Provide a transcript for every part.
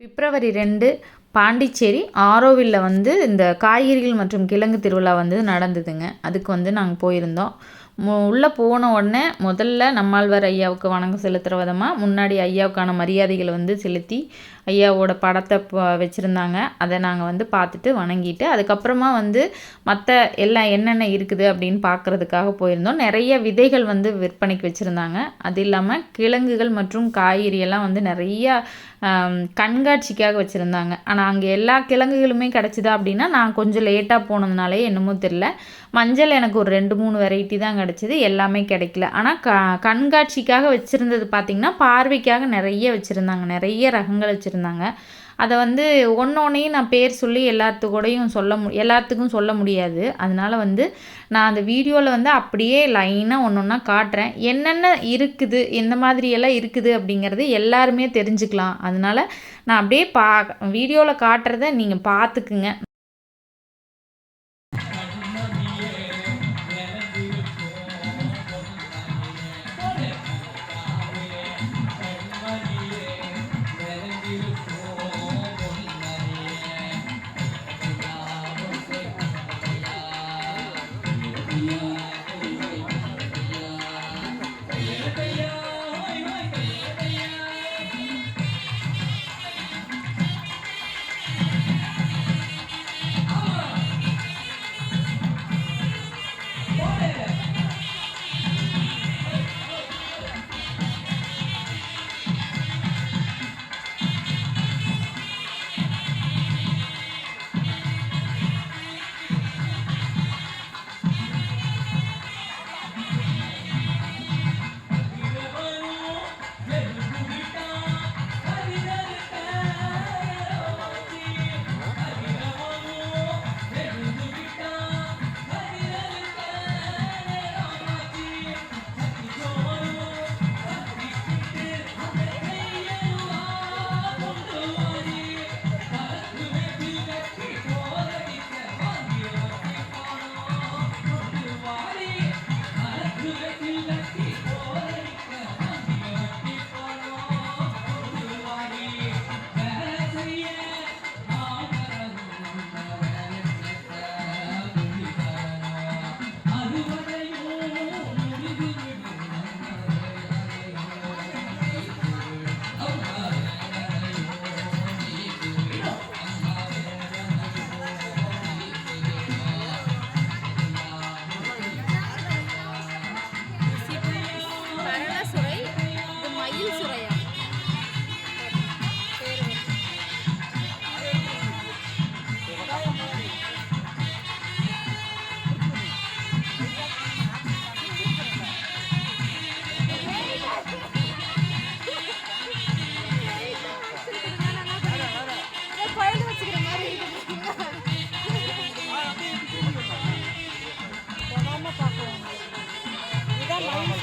பிப்ரவரி ரெண்டு பாண்டிச்சேரி ஆரோவில்ல வந்து இந்த காய்கறிகள் மற்றும் கிழங்கு திருவிழா வந்து நடந்ததுங்க. அதுக்கு வந்து நாங்கள் போயிருந்தோம். உள்ளே போன உடனே முதல்ல நம்மாழ்வார் ஐயாவுக்கு வணக்கம் செலுத்துகிற விதமாக முன்னாடி ஐயாவுக்கான மரியாதைகளை வந்து செலுத்தி ஐயாவோட படத்தை வச்சுருந்தாங்க. அதை நாங்கள் வந்து பார்த்துட்டு வணங்கிட்டு அதுக்கப்புறமா வந்து மற்ற எல்லாம் என்னென்ன இருக்குது அப்படின்னு பார்க்குறதுக்காக போயிருந்தோம். நிறைய விதைகள் வந்து விற்பனைக்கு வச்சுருந்தாங்க. அது இல்லாமல் கிழங்குகள் மற்றும் காய்கறியெல்லாம் வந்து நிறையா கண்காட்சிக்காக வச்சுருந்தாங்க. ஆனால் அங்கே எல்லா கிழங்குகளுமே கிடச்சிதா அப்படின்னா நான் கொஞ்சம் லேட்டாக போனதுனாலே என்னமோ தெரில மஞ்சள் எனக்கு ஒரு ரெண்டு மூணு வெரைட்டி தான் கிடச்சிது. எல்லாமே கிடைக்கல. ஆனால் க கண்காட்சிக்காக வச்சுருந்தது பார்த்திங்கன்னா பார்வைக்காக நிறைய வச்சுருந்தாங்க. நிறைய ரகங்கள் வச்சுருந்தாங்க. அதை வந்து ஒன்றொன்னையும் நான் பேர் சொல்லி எல்லாத்துக்கூடையும் சொல்ல மு எல்லாத்துக்கும் சொல்ல முடியாது. அதனால் வந்து நான் அந்த வீடியோவில் வந்து அப்படியே லைனாக ஒன்று ஒன்றா காட்டுறேன். என்னென்ன இருக்குது எந்த மாதிரியெல்லாம் இருக்குது அப்படிங்கிறது எல்லாருமே தெரிஞ்சுக்கலாம். அதனால நான் அப்படியே பா வீடியோவில் காட்டுறத நீங்கள் பார்த்துக்குங்க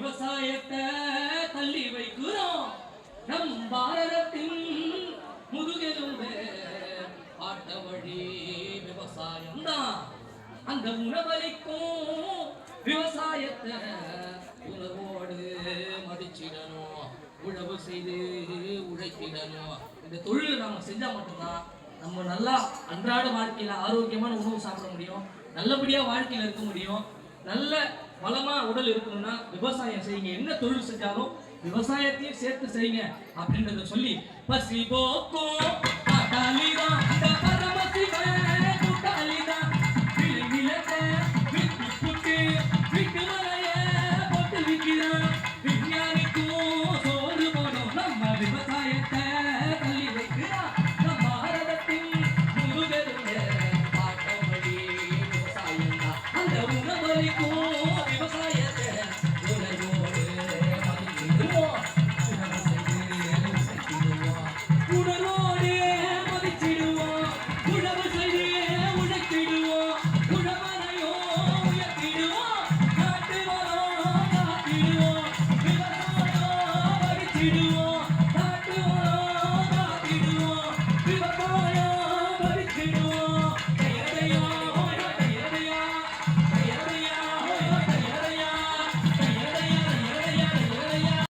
விவசாயத்தை தள்ளி வைக்கிறோம். நம் பாரதத்தின் முதுகெலும்பு ஆட்ட வழி விவசாயம் தான் அந்த உணவளிக்கும் விவசாயத்தை உணவோடு மதிச்சிடணும். உழவு செய்து உழைக்கிடணும். இந்த தொழில் நாம செஞ்சா மட்டும்தான் நம்ம நல்லா அன்றாட வாழ்க்கையில ஆரோக்கியமான உணவு சாப்பிட முடியும். நல்லபடியா வாழ்க்கையில இருக்க முடியும். நல்ல வளமா உடல் இருக்கணும்னா விவசாயம் செய்யுங்க. என்ன தொழில் செஞ்சாலும் விவசாயத்தையும் சேர்த்து செய்யுங்க அப்படின்றத சொல்லி பசி போக்கும் இந்த பரமசிவன்.